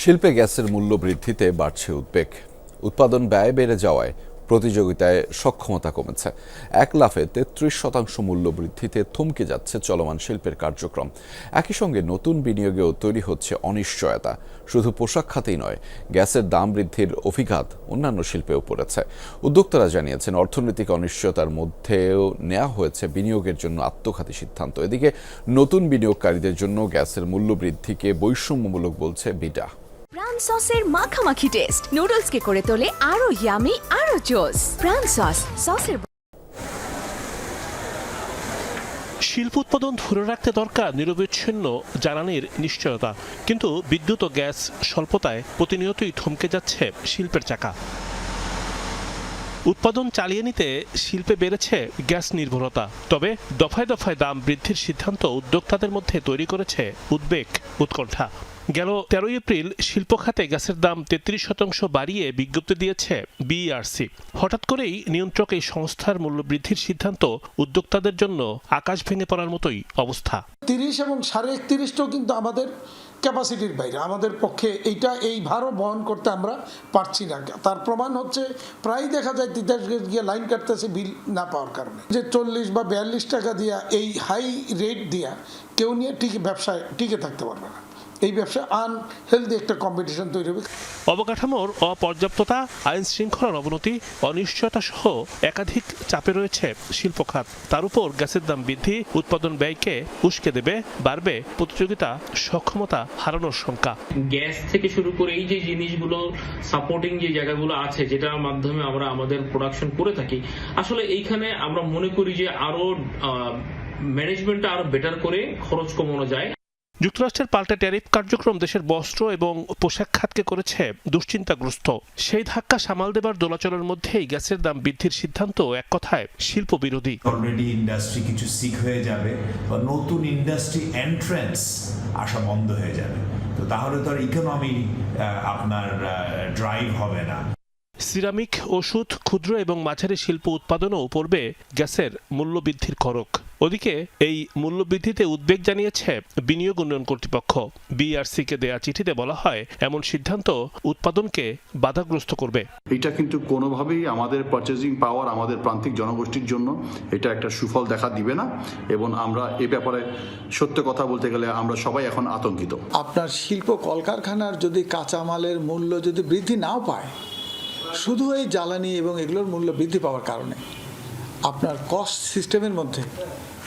শিল্পে গ্যাসের মূল্য বৃদ্ধিতে বাড়ছে উদ্বেগ। উৎপাদন ব্যয় বেড়ে যাওয়ায় প্রতিযোগিতায় সক্ষমতা কমেছে। এক লাফে তেত্রিশ শতাংশ মূল্য বৃদ্ধিতে থমকে যাচ্ছে চলমান শিল্পের কার্যক্রম। একই সঙ্গে নতুন বিনিয়োগেও তৈরি হচ্ছে অনিশ্চয়তা। শুধু পোশাক খাতেই নয়, গ্যাসের দাম বৃদ্ধির অভিঘাত অন্যান্য শিল্পেও পড়েছে। উদ্যোক্তারা জানিয়েছেন, অর্থনৈতিক অনিশ্চয়তার মধ্যেও নেওয়া হয়েছে বিনিয়োগের জন্য আত্মঘাতী সিদ্ধান্ত। এদিকে নতুন বিনিয়োগকারীদের জন্য গ্যাসের মূল্য বৃদ্ধিকে বৈষম্যমূলক বলছে বিডা। সসের মাখামাখি টেস্ট নুডলসকে করে তোলে আরও ইয়ামি আরও জোস প্রাণ সস সসের শিল্প উৎপাদন ধরে রাখতে দরকার নিরবিচ্ছিন্ন জ্বালানির নিশ্চয়তা। কিন্তু বিদ্যুৎ ও গ্যাস স্বল্পতায় প্রতিনিয়তই থমকে যাচ্ছে শিল্পের চাকা। উৎপাদন চালিয়ে নিতে শিল্পে বেড়েছে গ্যাস নির্ভরতা। তবে দফায় দফায় দাম বৃদ্ধির সিদ্ধান্ত উদ্যোক্তাদের মধ্যে তৈরি করেছে উদ্বেগ, উৎকণ্ঠা। গেল তেরোই এপ্রিল শিল্প খাতে গ্যাসের দাম তেত্রিশ শতাংশ বাড়িয়ে বিজ্ঞপ্তি দিয়েছে বিইআরসি হঠাৎ করেই নিয়ন্ত্রক এই সংস্থার মূল্য বৃদ্ধির সিদ্ধান্ত উদ্যোক্তাদের জন্য আকাশ ভেঙে পড়ার মতোই অবস্থা। তিরিশ এবং সাড়ে একত্রিশটাও কিন্তু আমাদের ক্যাপাসিটির বাইরে। আমাদের পক্ষে এইটা, এই ভারও বহন করতে আমরা পারছি না। তার প্রমাণ হচ্ছে প্রায় দেখা যায় তিতাস গিয়ে লাইন কাটতেছে বিল না পাওয়ার কারণে। যে চল্লিশ বা বিয়াল্লিশ টাকা দিয়া এই হাই রেট দিয়া কেউ নিয়ে টিকে ব্যবসায় টিকে থাকতে পারবে না। এই ব্যবসা আনহেলদি একটা কম্পিটিশন তৈরি হবে। অবকাঠামোর অপর্যাপ্ততা আইন শৃঙ্খলার অবনতি অনিশ্চয়তা সহ একাধিক চাপে রয়েছে শিল্প খাত। তার উপর গ্যাসের দাম বৃদ্ধি উৎপাদন ব্যয়কে উস্কে দেবে বাড়বে প্রতিযোগিতা সক্ষমতা হারানোর শঙ্কা। গ্যাস থেকে শুরু করে এই যে জিনিসগুলো সাপোর্টিং যে জায়গাগুলো আছে যেটার মাধ্যমে আমরা আমাদের প্রোডাকশন করে থাকি আসলে এইখানে আমরা মনে করি যে আরও ম্যানেজমেন্টটা আরও বেটার করে খরচ কমানো যায়। যুক্তরাষ্ট্রের পাল্টা ট্যারিফ কার্যক্রম দেশের বস্ত্র এবং পোশাক খাতকে করেছে দুশ্চিন্তাগ্রস্ত। সেই ধাক্কা সামাল দেবার দোলাচলের মধ্যেই গ্যাসের দাম বৃদ্ধির সিদ্ধান্ত এক কথায় শিল্প বিরোধী অলরেডি ইন্ডাস্ট্রি কিছু সিক হয়ে যাবে বা নতুন ইন্ডাস্ট্রি এন্ট্রেন্স আসা বন্ধ হয়ে যাবে। তো তাহলে তো আর ইকোনমি আপনার ড্রাইভ হবে না। সিরামিক ওষুধ ক্ষুদ্র এবং মাঝারি শিল্প উৎপাদনও পড়বে গ্যাসের মূল্যবৃদ্ধির খরক ওদিকে এই মূল্যবৃদ্ধিতে উদ্বেগ জানিয়েছে বিনিয়োগ উন্নয়ন কর্তৃপক্ষ। বিআরসিকে দেয়া চিঠিতে বলা হয় এমন সিদ্ধান্ত উৎপাদনকে বাধাগ্রস্ত করবে। এটা কিন্তু কোনোভাবেই আমাদের পারচেজিং পাওয়ার আমাদের প্রান্তিক জনগোষ্ঠীর জন্য এটা একটা সুফল দেখা দিবে না এবং আমরা এ ব্যাপারে সত্য কথা বলতে গেলে আমরা সবাই এখন আতঙ্কিত। আপনার শিল্প কলকারখানার যদি কাঁচামালের মূল্য যদি বৃদ্ধি নাও পায় শুধু এই জ্বালানি এবং এগুলোর মূল্য বৃদ্ধি পাওয়ার কারণে। আপনার কস্ট সিস্টেমের মধ্যে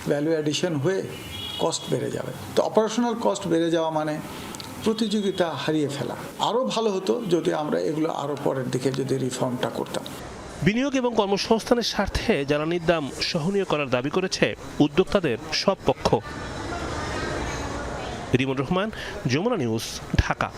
ভ্যালু অ্যাডিশন হয়ে কস্ট বেড়ে যাবে। তো অপারেশনাল কস্ট বেড়ে যাওয়া মানে প্রতিযোগিতা হারিয়ে ফেলা। আরও ভালো হতো যদি আমরা এগুলো আরও পরের দিকে যদি রিফর্মটা করতাম। বিনিয়োগ এবং কর্মসংস্থানের স্বার্থে জ্বালানির দাম সহনীয় করার দাবি করেছে উদ্যোক্তাদের সব পক্ষ। রিমন রহমান, যমুনা নিউজ, ঢাকা।